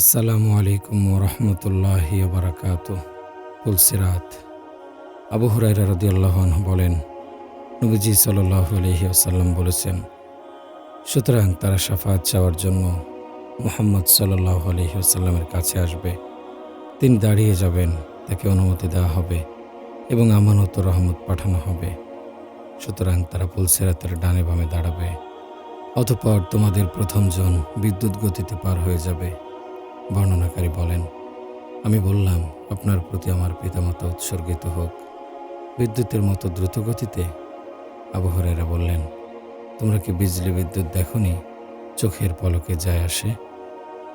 আসসালামু আলাইকুম রহমতুল্লাহি বারাকাত পুলসিরাত আবু হুরাইরা রদিয়াল্লাহ বলেন, নবীজি সাল্লাহ আলহি আসাল্লাম বলেছেন, সুতরাং তারা সাফাত চাওয়ার জন্য মোহাম্মদ সাল্লাহ আলহি আসাল্লামের কাছে আসবে। তিনি দাঁড়িয়ে যাবেন, তাকে অনুমতি দেওয়া হবে এবং আমানত রহমত পাঠানো হবে। সুতরাং তারা পুলসিরাতের ডানে বামে দাঁড়াবে, অতপর তোমাদের প্রথমজন বিদ্যুৎ গতিতে পার হয়ে যাবে। বর্ণনাকারী বলেন, আমি বললাম, আপনার প্রতি আমার পিতামাতা উৎসর্গিত হোক। বিদ্যুতের মতো দ্রুত গতিতে আবহরেরা বললেন, তোমরা কি বিজলি বিদ্যুৎ দেখনি? চোখের পলকে যায় আসে।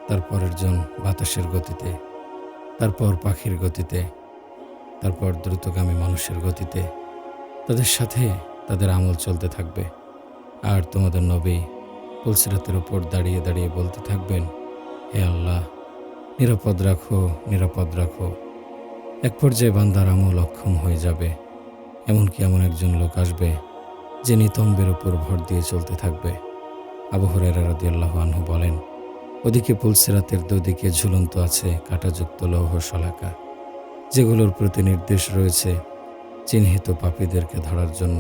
তারপরের জন বাতাসের গতিতে, তারপর পাখির গতিতে, তারপর দ্রুতগামী মানুষের গতিতে। তাদের সাথে তাদের আমল চলতে থাকবে। আর তোমাদের নবী পুলসিরাতের উপর দাঁড়িয়ে দাঁড়িয়ে বলতে থাকবেন, হে আল্লাহ নিরাপদ রাখো নিরাপদ রাখো। এক পর্যায়ে বান্দার আমল অক্ষম হয়ে যাবে। এমনকি এমন একজন লোক আসবে, যে নিতম্বের উপর ভর দিয়ে চলতে থাকবে। আবহরের রদিয়াল্লাহ আনহু বলেন, ওদিকে পুলসিরাতের দুদিকে ঝুলন্ত আছে কাঁটাযুক্ত লৌহ শলাকা, যেগুলোর প্রতি নির্দেশ রয়েছে চিহ্নিত পাপীদেরকে ধরার জন্য।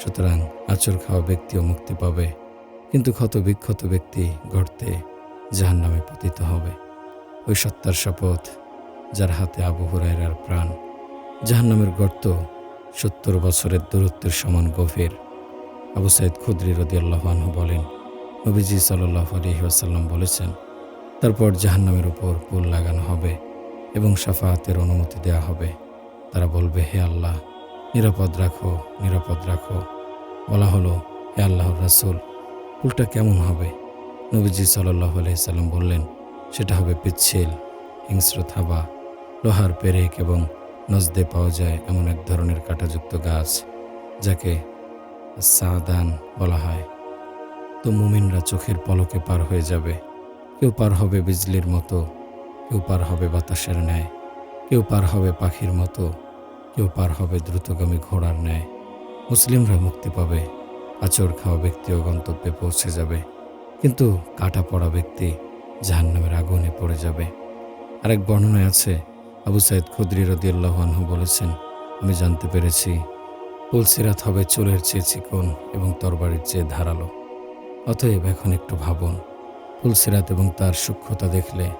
সুতরাং আচর খাওয়া ব্যক্তিও মুক্তি পাবে, কিন্তু ক্ষত বিক্ষত ব্যক্তি গর্তে জাহান নামে পতিত হবে। ওই সত্তার শপথ, যার হাতে আবু হুরায়রার প্রাণ, জাহান্নামের গর্ত, সত্তর বছরের দূরত্বের সমান গভীর। আবু সাইদ খুদ্রি রদি আল্লাহানহু বলেন, নবীজি সাল্লাহ আলহি আসাল্লাম বলেছেন, তারপর জাহান্নামের উপর পুল লাগানো হবে এবং সাফাহাতের অনুমতি দেওয়া হবে। তারা বলবে, হে আল্লাহ, নিরাপদ রাখো নিরাপদ রাখো। বলা হলো, হে আল্লাহর রাসুল পুলটা কেমন হবে? নবীজি সাল্লাহ আলহিসাল্লাম বললেন সেটা হবে পিচ্ছিল, হিংস্র থাবা, লোহার পেরেক এবং নজদে পাওয়া যায় এমন এক ধরনের কাঁটাযুক্ত গাছ, যাকে সাদান বলা হয়। তো মুমিনরা চোখের পলকে পার হয়ে যাবে। কেউ পার হবে বিজলির মতো, কেউ পার হবে বাতাসের ন্যায়, কেউ পার হবে পাখির মতো, কেউ পার হবে দ্রুতগামী ঘোড়ার ন্যায়। মুসলিমরা মুক্তি পাবে, আচর খাওয়া ব্যক্তিও গন্তব্যে পৌঁছে যাবে। কিন্তু কাটা পড়া ব্যক্তি জাহান্নামের আগুনে পড়ে যাবে। আরেক বর্ণনায় আছে, আবু সাইদ খুদ্রি রদিয়াল্লাহানহু বলেছেন, আমি জানতে পেরেছি পুলসিরাত হবে চুলের চেয়ে চিকন এবং তরবারির চেয়ে ধারালো। অতএব এখন একটু ভাবুন ফুলসিরাত এবং তার সূক্ষ্মতা দেখলে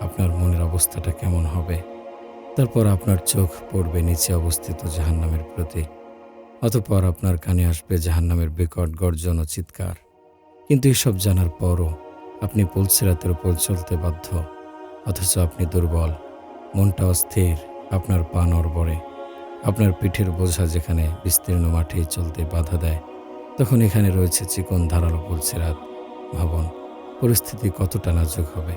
আপনার মনের অবস্থাটা কেমন হবে? তারপর আপনার চোখ পড়বে নিচে অবস্থিত জাহান্নামের প্রতি। অতপর আপনার কানে আসবে জাহান্নামের বিকট গর্জন ও চিৎকার। কিন্তু এসব জানার পরও আপনি পুলসিরাতের উপর চলতে বাধ্য, অথচ আপনি দুর্বল। মনটা অস্থির, আপনার পা নড়বড়ে। আপনার পিঠের বোঝা যেখানে বিস্তীর্ণ মাঠে চলতে বাধা দেয়, তখন এখানে রয়েছে চিকন ধারালো পুলসিরাত। ভাবন, পরিস্থিতি কতটা নাজুক হবে।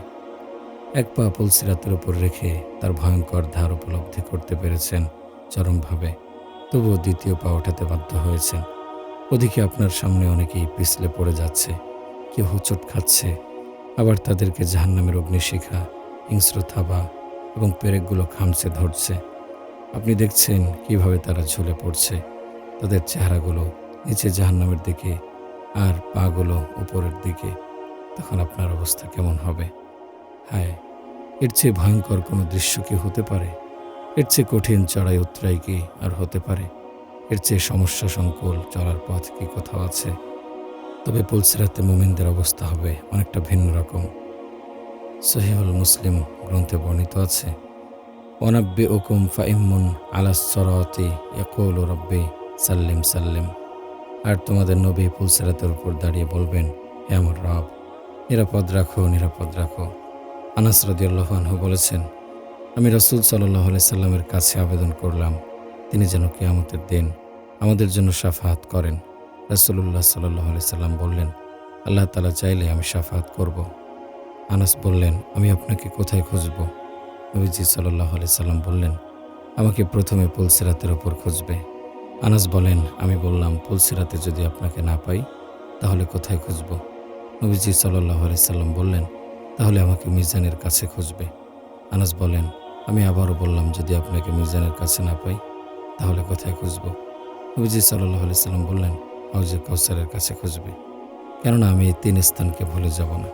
এক পা পুলসিরাতের উপর রেখে তার ভয়ঙ্কর ধার উপলব্ধি করতে পেরেছেন চরমভাবে। তবুও দ্বিতীয় পা ওঠাতে বাধ্য হয়েছেন। ওদিকে আপনার সামনে অনেকেই পিছলে পড়ে যাচ্ছে, কেউ হুচট খাচ্ছে আবার তাদেরকে জাহান্নামের অগ্নিশিখা, হিংস্র থাবা এবং পেরেকগুলো খামছে ধরছে। আপনি দেখছেন কীভাবে তারা ঝুলে পড়ছে। তাদের চেহারাগুলো নিচে জাহান্নামের দিকে আর পাগুলো উপরের দিকে। তখন আপনার অবস্থা কেমন হবে? হায়, এর চেয়ে ভয়ঙ্কর কোনো দৃশ্য কি হতে পারে? এর চেয়ে কঠিন চড়াই উত্তরাই কি আর হতে পারে? এর চেয়ে সমস্যা সংকুল চলার পথ কি কোথাও আছে? তবে পুলসিরাতে মোমিনদের অবস্থা হবে অনেকটা ভিন্ন রকম। সহিউল মুসলিম গ্রন্থে বর্ণিত আছে অনাব্বে ওকুম ফাইমুন আলাস আলাসরতি ইয়াকুল রব্বে, সাল্লিম সাল্লিম। আর তোমাদের নবী পুলসিরাতের উপর দাঁড়িয়ে বলবেন, হে আমার রব, নিরাপদ রাখো নিরাপদ রাখো। আনাস রদিয়াল্লাহানহু বলেছেন, আমি রসুল সাল্লাহ সাল্লামের কাছে আবেদন করলাম, তিনি যেন কেয়ামতের দিন আমাদের জন্য সাফাহাত করেন। রসুল্লাহ সাল্লাহ সাল্লাম বললেন, আল্লাহ তালা চাইলে আমি সাফাহাত করব। আনাস বললেন, আমি আপনাকে কোথায় খুঁজব? নবীজি সাল্লাহ সাল্লাম বললেন, আমাকে প্রথমে পুলসিরাতের ওপর খুঁজবে। আনাস বলেন, আমি বললাম, পুলসিরাতে যদি আপনাকে না পাই, তাহলে কোথায় খুঁজব? নবীজি সাল্লাহ সাল্লাম বললেন, তাহলে আমাকে মিজানের কাছে খুঁজবে। আনাস বলেন, আমি আবারও বললাম, যদি আপনাকে মিজানের কাছে না পাই, তাহলে কোথায় খুঁজব? নবীজি সাল্লাহ সাল্লাম বললেন হাউজে কৌসারের কাছে খুঁজবে। কেননা আমি এই তিন স্থানকে ভুলে যাব না।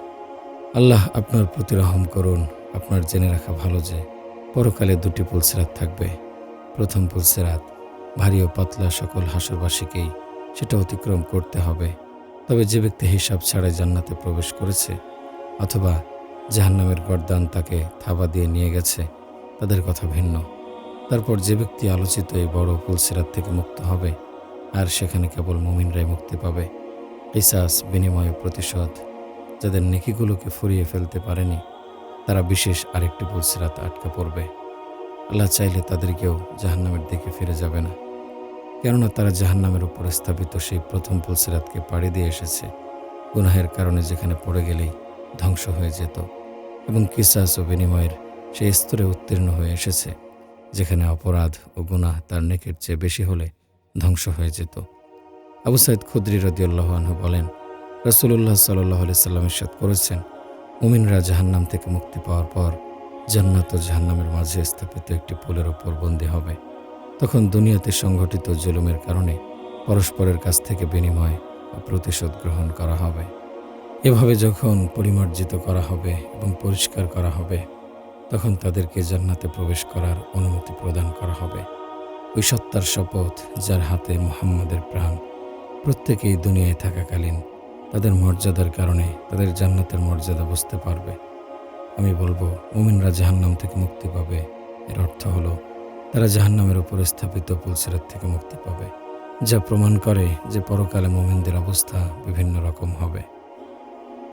আল্লাহ আপনার প্রতি রহম করুন। আপনার জেনে রাখা ভালো যে, পরকালে দুটি পুলসেরাত থাকবে। প্রথম পুলসেরাত ভারী ও পাতলা সকল হাসরবাসীকেই সেটা অতিক্রম করতে হবে। তবে যে ব্যক্তি হিসাব ছাড়াই জান্নাতে প্রবেশ করেছে অথবা জাহান্নামের গরদান তাকে থাবা দিয়ে নিয়ে গেছে, তাদের কথা ভিন্ন। তারপর যে ব্যক্তি আলোচিত এই বড় পুলসিরাত থেকে মুক্ত হবে আর সেখানে কেবল মুমিনরাই মুক্তি পাবে। কিসাস বিনিময় প্রতিশোধ। যাদের নেকিগুলোকে ফুরিয়ে ফেলতে পারেনি, তারা বিশেষ আরেকটি পুলসিরাত আটকে পড়বে। আল্লাহ চাইলে তাদেরকেও জাহান্নামের দিকে ফিরে যাবে না। কেননা তারা জাহান্নামের উপর স্থাপিত সেই প্রথম পুলসিরাতকে পাড়ি দিয়ে এসেছে। গুনাহের কারণে যেখানে পড়ে গেলেই ধ্বংস হয়ে যেত। এবং কিসাস ও বিনিময়ের সেই স্তরে উত্তীর্ণ হয়ে এসেছে, যেখানে অপরাধ ও গুনাহ তার নেকের চেয়ে বেশি হলে ধ্বংস হয়ে যেত। আবু সাইদ খুদ্রি রদিউল্লাহ আনহু বলেন রসুল্লাহ সাল্লাহ আলি সাল্লামের সাথ করেছেন, মুমিনরা জাহান্নাম থেকে মুক্তি পাওয়ার পর জান্নাত ও জাহান্নামের মাঝে স্থাপিত একটি পুলের ওপর বন্দী হবে। তখন দুনিয়াতে সংঘটিত জুলুমের কারণে পরস্পরের কাছ থেকে বিনিময় ও প্রতিশোধ গ্রহণ করা হবে। এভাবে যখন পরিমার্জিত করা হবে এবং পরিষ্কার করা হবে, তখন তাদেরকে জান্নাতে প্রবেশ করার অনুমতি প্রদান করা হবে। ওই সত্তার শপথ যার হাতে মুহাম্মাদের প্রাণ। প্রত্যেকেই দুনিয়ায় থাকাকালীন তাদের মর্যাদার কারণে তাদের জান্নাতের মর্যাদা বুঝতে পারবে। আমি বলব, মুমিনরা জাহান্নাম থেকে মুক্তি পাবে। এর অর্থ হলো, তারা জাহান্নামের উপর স্থাপিত পুলসিরাত থেকে মুক্তি পাবে। যা প্রমাণ করে যে পরকালে মুমিনদের অবস্থা বিভিন্ন রকম হবে।